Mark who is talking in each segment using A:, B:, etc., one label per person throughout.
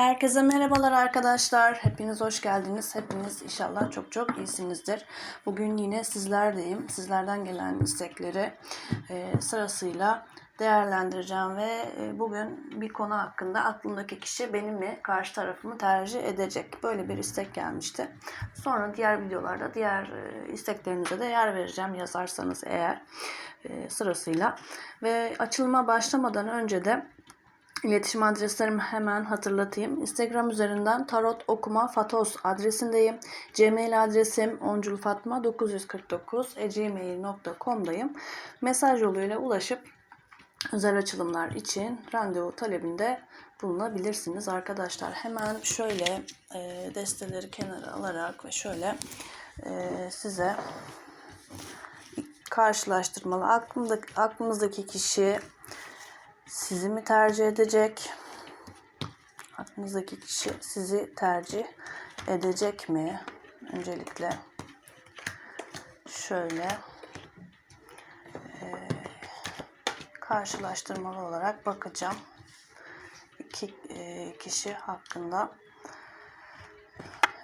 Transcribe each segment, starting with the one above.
A: Herkese merhabalar arkadaşlar. Hepiniz hoş geldiniz. Hepiniz inşallah çok çok iyisinizdir. Bugün yine sizlerdeyim. Sizlerden gelen istekleri e, sırasıyla değerlendireceğim ve e, bugün bir konu hakkında aklımdaki kişi benim mi karşı tarafımı tercih edecek. Böyle bir istek gelmişti. Sonra diğer videolarda diğer e, isteklerinize de yer vereceğim yazarsanız eğer e, sırasıyla. Ve açılıma başlamadan önce de İletişim adreslerimi hemen hatırlatayım. Instagram üzerinden tarot okuma fatos adresindeyim. Gmail adresim onculfatma949 Mesaj yoluyla ulaşıp özel açılımlar için randevu talebinde bulunabilirsiniz arkadaşlar. Hemen şöyle e, desteleri kenara alarak ve şöyle e, size karşılaştırmalı aklımdaki, aklımızdaki kişi sizi mi tercih edecek? Aklınızdaki kişi sizi tercih edecek mi? Öncelikle şöyle e, karşılaştırmalı olarak bakacağım. İki e, kişi hakkında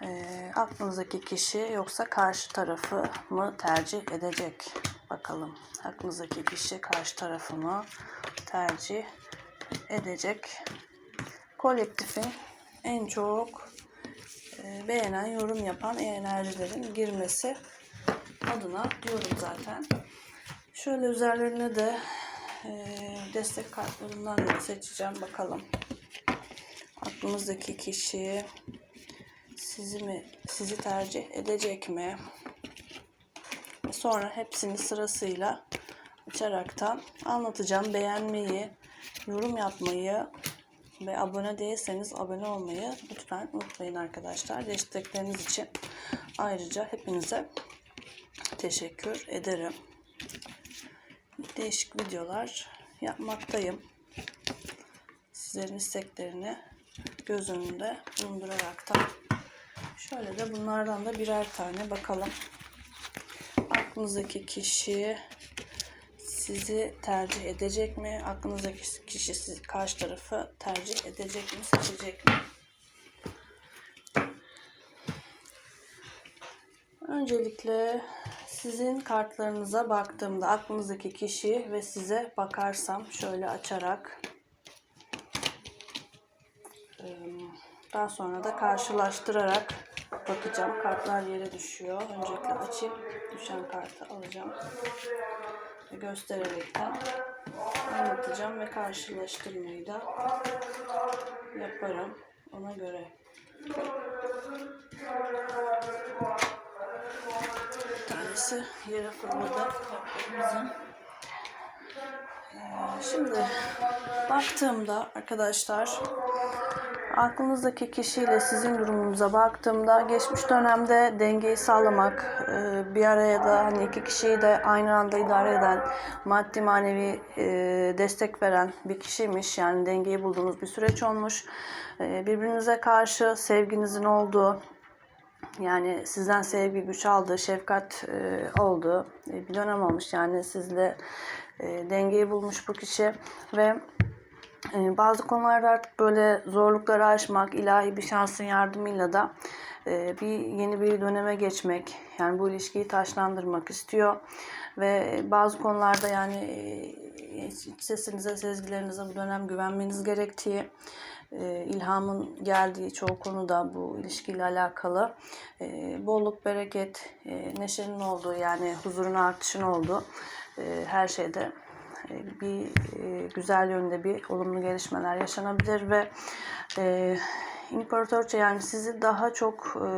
A: e, aklınızdaki kişi yoksa karşı tarafı mı tercih edecek? Bakalım aklınızdaki kişi karşı tarafı mı tercih edecek. Kolektifin en çok e, beğenen, yorum yapan enerjilerin girmesi adına diyorum zaten. Şöyle üzerlerine de e, destek kartlarından da seçeceğim. Bakalım aklınızdaki kişi sizi mi sizi tercih edecek mi? Sonra hepsini sırasıyla açaraktan anlatacağım. Beğenmeyi, yorum yapmayı ve abone değilseniz abone olmayı lütfen unutmayın arkadaşlar. Destekleriniz için ayrıca hepinize teşekkür ederim. Değişik videolar yapmaktayım. Sizlerin isteklerini göz önünde bulunduraraktan şöyle de bunlardan da birer tane bakalım. Aklınızdaki kişi sizi tercih edecek mi? Aklınızdaki kişi sizi karşı tarafı tercih edecek mi? Seçecek mi? Öncelikle sizin kartlarınıza baktığımda aklınızdaki kişi ve size bakarsam şöyle açarak daha sonra da karşılaştırarak bakacağım. Kartlar yere düşüyor. Öncelikle açayım. Düşen kartı alacağım göstererekten anlatacağım ve karşılaştırmayı da yaparım ona göre. Bir tanesi yere fırladı. Ee, şimdi baktığımda arkadaşlar aklınızdaki kişiyle sizin durumunuza baktığımda geçmiş dönemde dengeyi sağlamak, e, bir araya da hani iki kişiyi de aynı anda idare eden, maddi manevi e, destek veren bir kişiymiş. Yani dengeyi bulduğunuz bir süreç olmuş. E, birbirinize karşı sevginizin olduğu, yani sizden sevgi güç aldı, şefkat oldu. Bir dönem olmuş yani sizle dengeyi bulmuş bu kişi ve ee, bazı konularda artık böyle zorlukları aşmak, ilahi bir şansın yardımıyla da e, bir yeni bir döneme geçmek, yani bu ilişkiyi taşlandırmak istiyor. Ve bazı konularda yani e, sesinize, sezgilerinize bu dönem güvenmeniz gerektiği, e, ilhamın geldiği çoğu konuda bu ilişkiyle alakalı bolluk, bereket, neşenin olduğu yani huzurun artışın olduğu her şeyde bir e, güzel yönde bir olumlu gelişmeler yaşanabilir ve e, İmparatorça yani sizi daha çok e,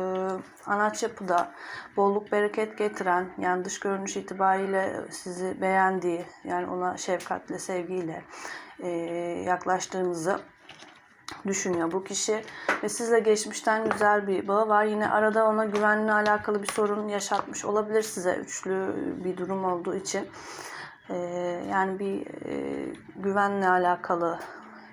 A: anaç yapıda bolluk bereket getiren yani dış görünüş itibariyle sizi beğendiği yani ona şefkatle sevgiyle e, yaklaştığınızı düşünüyor bu kişi ve sizle geçmişten güzel bir bağı var. Yine arada ona güvenle alakalı bir sorun yaşatmış olabilir size üçlü bir durum olduğu için. Ee, yani bir e, güvenle alakalı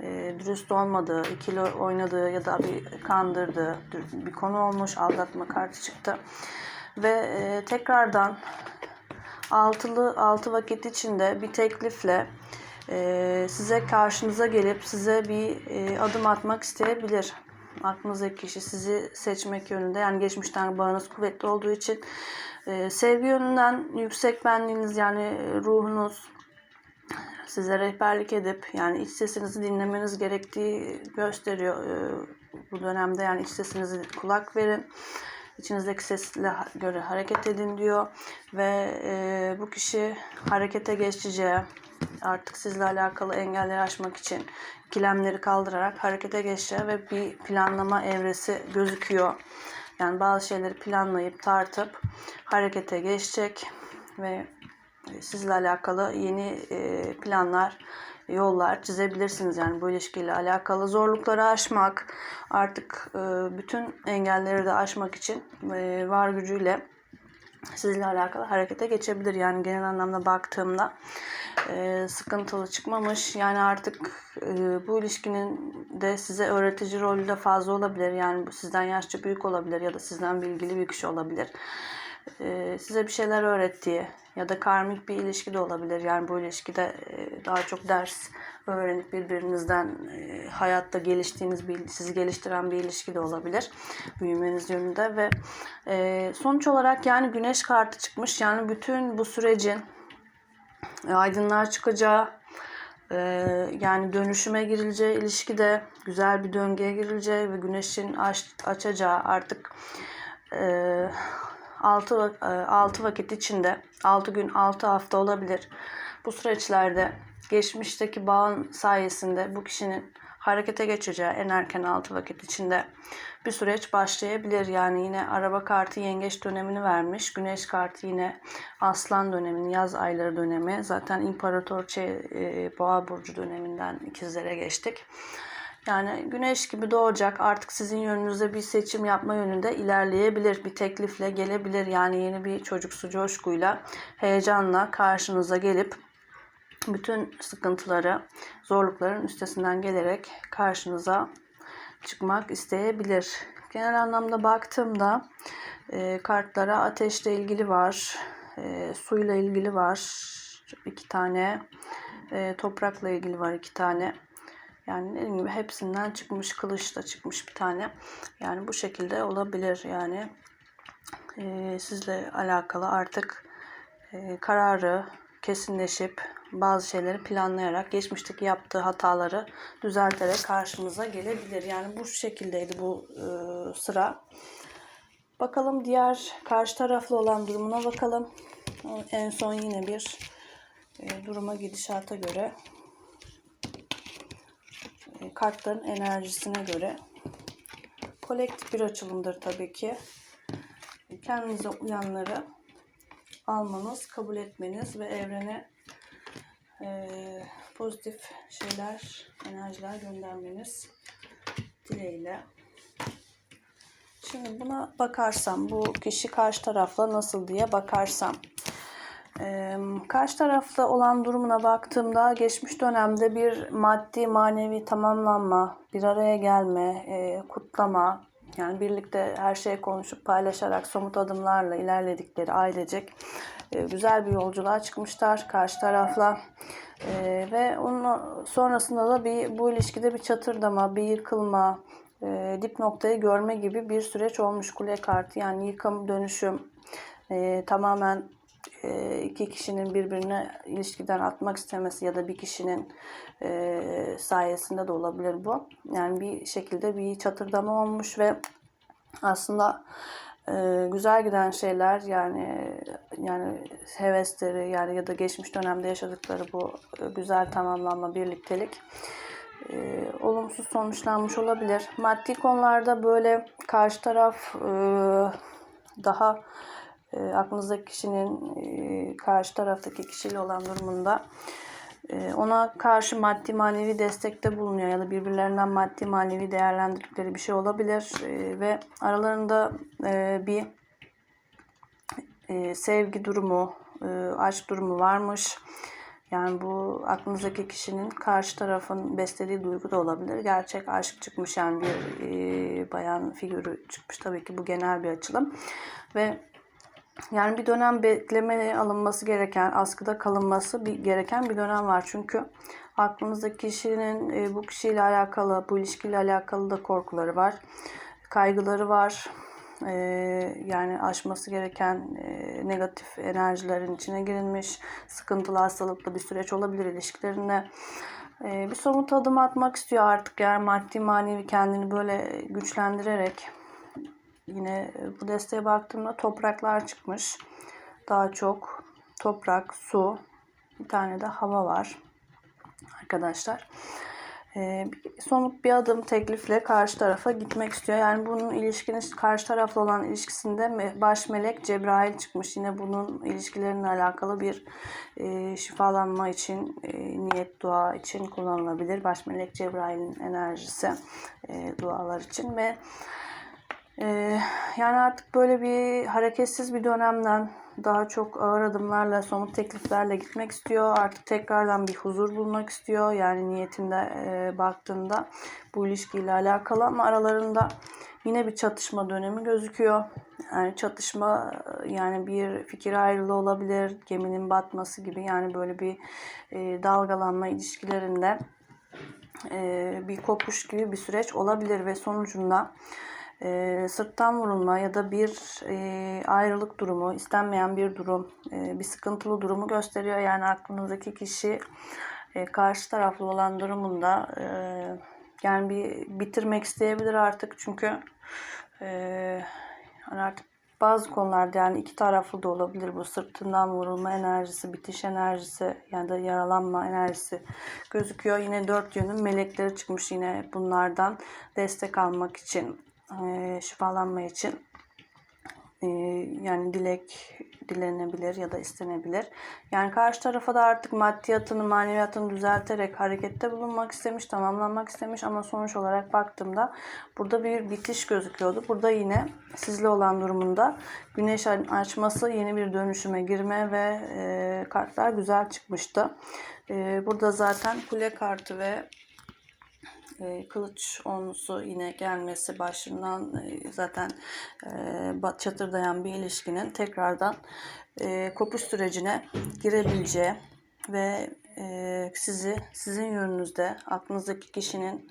A: e, dürüst olmadığı, ikili oynadığı ya da bir kandırdığı bir konu olmuş. Aldatma kartı çıktı. Ve e, tekrardan altılı altı vakit içinde bir teklifle size karşınıza gelip size bir adım atmak isteyebilir. aklınızdaki kişi sizi seçmek yönünde yani geçmişten bağınız kuvvetli olduğu için e, sevgi yönünden yüksek benliğiniz yani ruhunuz size rehberlik edip yani iç sesinizi dinlemeniz gerektiği gösteriyor e, bu dönemde yani iç sesinizi kulak verin içinizdeki sesle göre hareket edin diyor ve e, bu kişi harekete geçeceği artık sizle alakalı engelleri aşmak için ikilemleri kaldırarak harekete geçeceği ve bir planlama evresi gözüküyor. Yani bazı şeyleri planlayıp tartıp harekete geçecek ve sizle alakalı yeni e, planlar, yollar çizebilirsiniz. Yani bu ilişkiyle alakalı zorlukları aşmak, artık e, bütün engelleri de aşmak için e, var gücüyle sizle alakalı harekete geçebilir. Yani genel anlamda baktığımda e, sıkıntılı çıkmamış. Yani artık e, bu ilişkinin de size öğretici rolü de fazla olabilir. Yani bu sizden yaşça büyük olabilir ya da sizden bilgili bir kişi olabilir. E, size bir şeyler öğrettiği ya da karmik bir ilişki de olabilir. Yani bu ilişkide e, daha çok ders öğrenip birbirinizden e, hayatta geliştiğiniz bir, sizi geliştiren bir ilişki de olabilir. Büyümeniz yönünde ve e, sonuç olarak yani güneş kartı çıkmış. Yani bütün bu sürecin e, aydınlığa çıkacağı, e, yani dönüşüme girileceği ilişkide güzel bir döngüye girileceği ve güneşin aç, açacağı artık e, 6, 6 vakit içinde 6 gün 6 hafta olabilir. Bu süreçlerde geçmişteki bağın sayesinde bu kişinin harekete geçeceği en erken 6 vakit içinde bir süreç başlayabilir. Yani yine araba kartı yengeç dönemini vermiş. Güneş kartı yine aslan döneminin yaz ayları dönemi. Zaten imparatorçe e, boğa burcu döneminden ikizlere geçtik. Yani güneş gibi doğacak artık sizin yönünüzde bir seçim yapma yönünde ilerleyebilir. Bir teklifle gelebilir. Yani yeni bir çocuksu coşkuyla, heyecanla karşınıza gelip bütün sıkıntıları, zorlukların üstesinden gelerek karşınıza çıkmak isteyebilir. Genel anlamda baktığımda e, kartlara ateşle ilgili var, e, suyla ilgili var iki tane, e, toprakla ilgili var iki tane. Yani dediğim gibi hepsinden çıkmış, kılıç da çıkmış bir tane. Yani bu şekilde olabilir yani. E, sizle alakalı artık e, kararı kesinleşip bazı şeyleri planlayarak geçmişteki yaptığı hataları düzelterek karşımıza gelebilir. Yani bu şekildeydi bu e, sıra. Bakalım diğer karşı taraflı olan durumuna bakalım. En son yine bir e, duruma gidişata göre e, kartların enerjisine göre kolektif bir açılımdır tabii ki. Kendinize uyanları almanız, kabul etmeniz ve evrene e, pozitif şeyler, enerjiler göndermeniz dileğiyle. Şimdi buna bakarsam, bu kişi karşı tarafla nasıl diye bakarsam, ee, karşı tarafta olan durumuna baktığımda geçmiş dönemde bir maddi manevi tamamlanma, bir araya gelme, e, kutlama, yani birlikte her şeyi konuşup paylaşarak somut adımlarla ilerledikleri ailecek e, güzel bir yolculuğa çıkmışlar karşı tarafla. E, ve onun sonrasında da bir bu ilişkide bir çatırdama, bir yıkılma, e, dip noktayı görme gibi bir süreç olmuş kule kartı. Yani yıkım, dönüşüm, tamamen iki kişinin birbirine ilişkiden atmak istemesi ya da bir kişinin sayesinde de olabilir bu. Yani bir şekilde bir çatırdama olmuş ve aslında e, güzel giden şeyler yani yani hevesleri yani ya da geçmiş dönemde yaşadıkları bu güzel tamamlanma birliktelik e, olumsuz sonuçlanmış olabilir. Maddi konularda böyle karşı taraf e, daha e, aklınızdaki kişinin e, karşı taraftaki kişiyle olan durumunda ona karşı maddi manevi destekte bulunuyor ya da birbirlerinden maddi manevi değerlendirdikleri bir şey olabilir e, ve aralarında e, bir e, sevgi durumu, e, aşk durumu varmış. Yani bu aklınızdaki kişinin karşı tarafın beslediği duygu da olabilir. Gerçek aşk çıkmış yani bir bayan figürü çıkmış. Tabii ki bu genel bir açılım. Ve yani bir dönem beklemeye alınması gereken, askıda kalınması bir gereken bir dönem var. Çünkü Aklınızdaki kişinin e, bu kişiyle alakalı, bu ilişkiyle alakalı da korkuları var. Kaygıları var. E, yani aşması gereken e, negatif enerjilerin içine girilmiş. Sıkıntılı, hastalıklı bir süreç olabilir ilişkilerinde. Bir somut adım atmak istiyor artık. Yani maddi manevi kendini böyle güçlendirerek Yine e, bu desteğe baktığımda topraklar çıkmış. Daha çok toprak, su, bir tane de hava var arkadaşlar. Ee, somut bir adım teklifle karşı tarafa gitmek istiyor. Yani bunun ilişkinin karşı tarafla olan ilişkisinde baş melek Cebrail çıkmış. Yine bunun ilişkilerine alakalı bir e, şifalanma için, e, niyet dua için kullanılabilir. Baş melek Cebrail'in enerjisi dualar için ve ee, yani artık böyle bir hareketsiz bir dönemden daha çok ağır adımlarla, somut tekliflerle gitmek istiyor. Artık tekrardan bir huzur bulmak istiyor. Yani niyetinde e, baktığında bu ilişkiyle alakalı ama aralarında yine bir çatışma dönemi gözüküyor. Yani çatışma yani bir fikir ayrılığı olabilir, geminin batması gibi yani böyle bir e, dalgalanma ilişkilerinde e, bir kopuş gibi bir süreç olabilir ve sonucunda e, sırttan vurulma ya da bir e, ayrılık durumu, istenmeyen bir durum, e, bir sıkıntılı durumu gösteriyor. Yani aklınızdaki kişi e, karşı taraflı olan durumunda e, yani bir bitirmek isteyebilir artık çünkü e, hani artık bazı konularda yani iki taraflı da olabilir bu sırtından vurulma enerjisi, bitiş enerjisi yani da yaralanma enerjisi gözüküyor. Yine dört yönün melekleri çıkmış yine bunlardan destek almak için şifalanma için yani dilek dilenebilir ya da istenebilir. Yani karşı tarafa da artık maddiyatını, maneviyatını düzelterek harekette bulunmak istemiş, tamamlanmak istemiş ama sonuç olarak baktığımda burada bir bitiş gözüküyordu. Burada yine sizle olan durumunda güneş açması, yeni bir dönüşüme girme ve kartlar güzel çıkmıştı. Burada zaten kule kartı ve kılıç onlusu yine gelmesi başından e, zaten e, çatırdayan bir ilişkinin tekrardan e, kopuş sürecine girebileceği ve sizi sizin yönünüzde aklınızdaki kişinin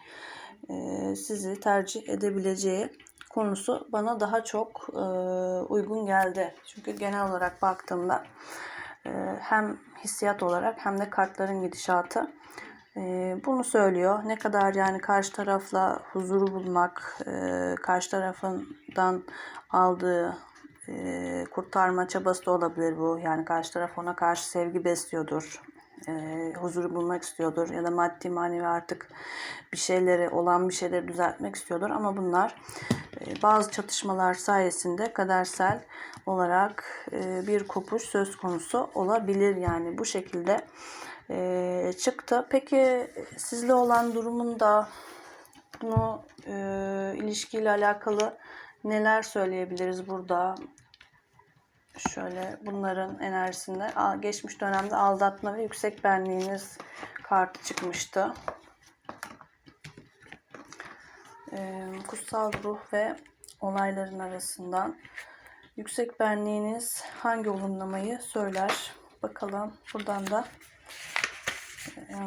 A: sizi tercih edebileceği konusu bana daha çok uygun geldi. Çünkü genel olarak baktığımda hem hissiyat olarak hem de kartların gidişatı ee, bunu söylüyor. Ne kadar yani karşı tarafla huzuru bulmak, e, karşı tarafından aldığı e, kurtarma çabası da olabilir bu. Yani karşı taraf ona karşı sevgi besliyordur. E, huzuru bulmak istiyordur ya da maddi manevi artık bir şeyleri olan bir şeyleri düzeltmek istiyordur ama bunlar bazı çatışmalar sayesinde kadersel olarak bir kopuş söz konusu olabilir yani bu şekilde e, çıktı. Peki sizle olan durumunda bunu e, ilişkiyle alakalı neler söyleyebiliriz burada? Şöyle bunların enerjisinde geçmiş dönemde aldatma ve yüksek benliğiniz kartı çıkmıştı. Ee, kutsal ruh ve olayların arasından yüksek benliğiniz hangi olumlamayı söyler? Bakalım buradan da e,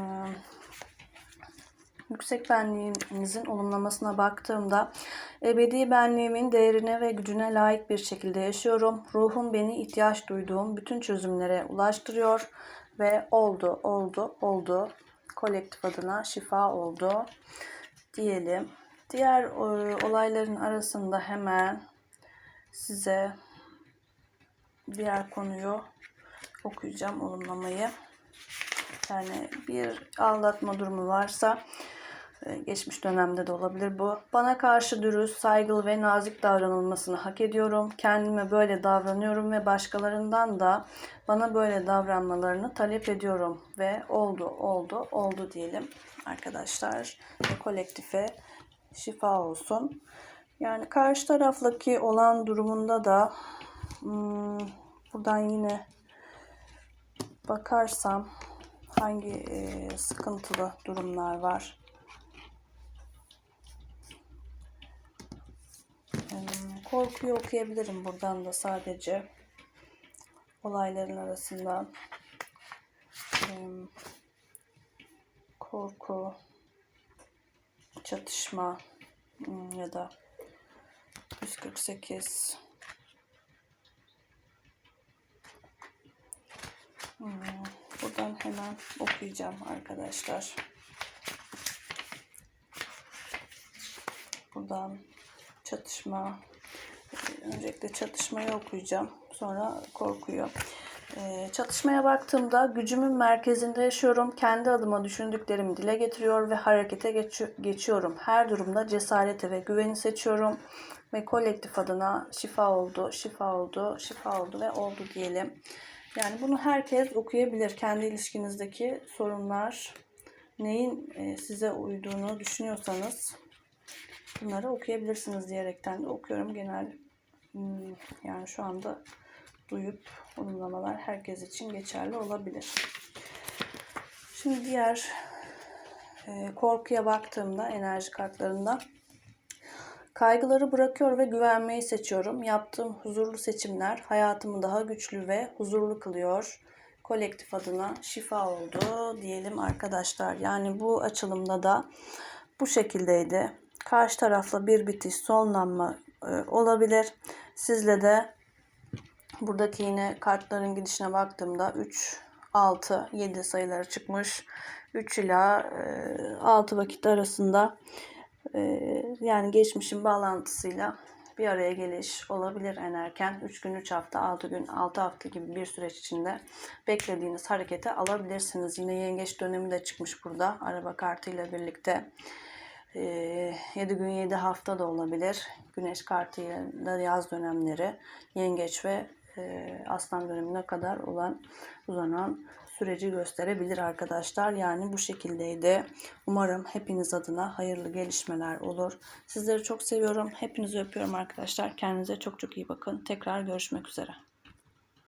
A: yüksek benliğimizin olumlamasına baktığımda ebedi benliğimin değerine ve gücüne layık bir şekilde yaşıyorum. Ruhum beni ihtiyaç duyduğum bütün çözümlere ulaştırıyor ve oldu, oldu, oldu. Kolektif adına şifa oldu diyelim. Diğer e, olayların arasında hemen size diğer konuyu okuyacağım olumlamayı. Yani bir aldatma durumu varsa e, geçmiş dönemde de olabilir bu. Bana karşı dürüst, saygılı ve nazik davranılmasını hak ediyorum. Kendime böyle davranıyorum ve başkalarından da bana böyle davranmalarını talep ediyorum. Ve oldu, oldu, oldu diyelim arkadaşlar. Ve kolektife şifa olsun. Yani karşı taraftaki olan durumunda da hmm, buradan yine bakarsam hangi e, sıkıntılı durumlar var. Hmm, korkuyu okuyabilirim buradan da sadece olayların arasında. Hmm, korku, çatışma hmm, ya da 148 Hmm, buradan hemen okuyacağım arkadaşlar. Buradan çatışma öncelikle çatışmayı okuyacağım. Sonra korkuyu. Ee, çatışmaya baktığımda gücümün merkezinde yaşıyorum. Kendi adıma düşündüklerimi dile getiriyor ve harekete geçi- geçiyorum. Her durumda cesareti ve güveni seçiyorum. Ve kolektif adına şifa oldu, şifa oldu, şifa oldu ve oldu diyelim. Yani bunu herkes okuyabilir. Kendi ilişkinizdeki sorunlar, neyin e, size uyduğunu düşünüyorsanız bunları okuyabilirsiniz diyerekten de okuyorum. Genel hmm, yani şu anda duyup uygulamalar herkes için geçerli olabilir. Şimdi diğer e, korkuya baktığımda enerji kartlarında kaygıları bırakıyor ve güvenmeyi seçiyorum. Yaptığım huzurlu seçimler hayatımı daha güçlü ve huzurlu kılıyor. Kolektif adına şifa oldu diyelim arkadaşlar. Yani bu açılımda da bu şekildeydi. Karşı tarafla bir bitiş, sonlanma e, olabilir. Sizle de buradaki yine kartların gidişine baktığımda 3, 6, 7 sayıları çıkmış. 3 ila e, 6 vakit arasında e, yani geçmişin bağlantısıyla bir araya geliş olabilir en erken. 3 gün, 3 hafta, 6 gün, 6 hafta gibi bir süreç içinde beklediğiniz harekete alabilirsiniz. Yine yengeç dönemi de çıkmış burada araba kartıyla birlikte. 7 gün 7 hafta da olabilir. Güneş kartıyla yaz dönemleri, yengeç ve e, aslan dönemine kadar olan uzanan süreci gösterebilir arkadaşlar. Yani bu şekildeydi. Umarım hepiniz adına hayırlı gelişmeler olur. Sizleri çok seviyorum. Hepinizi öpüyorum arkadaşlar. Kendinize çok çok iyi bakın. Tekrar görüşmek üzere.